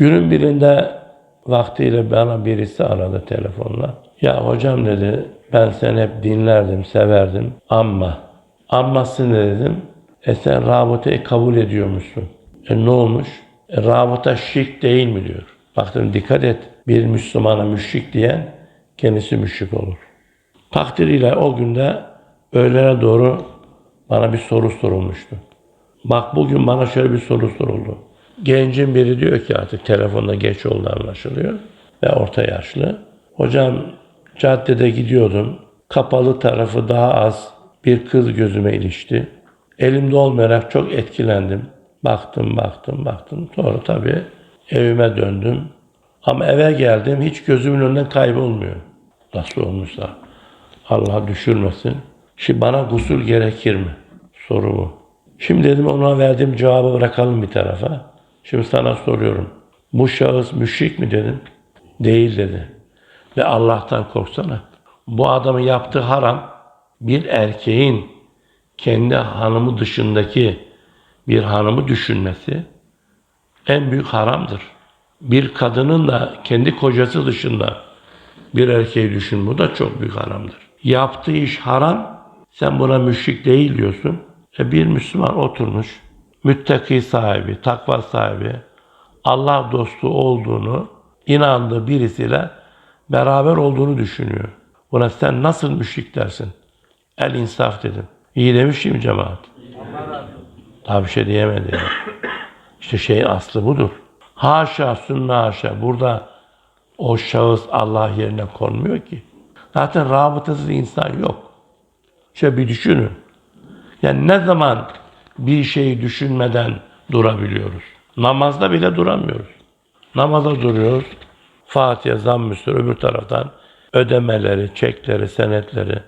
Günün birinde vaktiyle bana birisi aradı telefonla. Ya hocam dedi ben seni hep dinlerdim, severdim ama amması ne dedim? E sen rabıtayı kabul ediyormuşsun. E ne olmuş? E, rabıta şirk değil mi diyor. Baktım dikkat et. Bir Müslümana müşrik diyen kendisi müşrik olur. Takdiriyle o günde öğlene doğru bana bir soru sorulmuştu. Bak bugün bana şöyle bir soru soruldu. Gencin biri diyor ki artık telefonda geç oldu anlaşılıyor ve orta yaşlı. Hocam caddede gidiyordum. Kapalı tarafı daha az bir kız gözüme ilişti. Elimde olmayarak çok etkilendim. Baktım, baktım, baktım. Sonra tabii evime döndüm. Ama eve geldim hiç gözümün önünden kaybolmuyor. Nasıl olmuşsa. Allah düşürmesin. Şimdi bana gusül gerekir mi? Soru bu. Şimdi dedim ona verdiğim cevabı bırakalım bir tarafa. Şimdi sana soruyorum. Bu şahıs müşrik mi dedim? Değil dedi. Ve Allah'tan korksana. Bu adamın yaptığı haram bir erkeğin kendi hanımı dışındaki bir hanımı düşünmesi en büyük haramdır. Bir kadının da kendi kocası dışında bir erkeği düşün. Bu da çok büyük haramdır. Yaptığı iş haram. Sen buna müşrik değil diyorsun. E bir Müslüman oturmuş, müttaki sahibi, takva sahibi, Allah dostu olduğunu inandığı birisiyle beraber olduğunu düşünüyor. Buna sen nasıl müşrik dersin? El insaf dedim. İyi demiş mi cemaat? Daha bir şey diyemedi. ya. İşte şeyin aslı budur. Haşa sünne haşa. Burada o şahıs Allah yerine konmuyor ki. Zaten rabıtasız insan yok. Şöyle bir düşünün. Yani ne zaman bir şeyi düşünmeden durabiliyoruz? Namazda bile duramıyoruz. Namaza duruyoruz. Fatiha, zamm-ı öbür taraftan ödemeleri, çekleri, senetleri.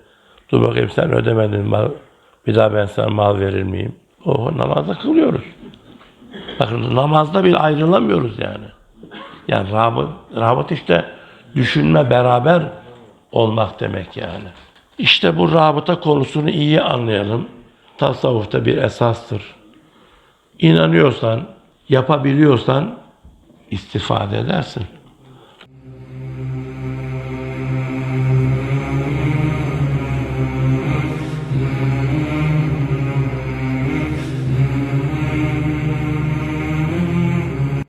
Dur bakayım sen ödemedin mal, bir daha ben sana mal verir miyim? O namazda kılıyoruz. Bakın namazda bile ayrılamıyoruz yani. Yani rabıt, rabıt işte düşünme beraber olmak demek yani. İşte bu rabıta konusunu iyi anlayalım. Tasavvufta bir esastır. İnanıyorsan, yapabiliyorsan istifade edersin.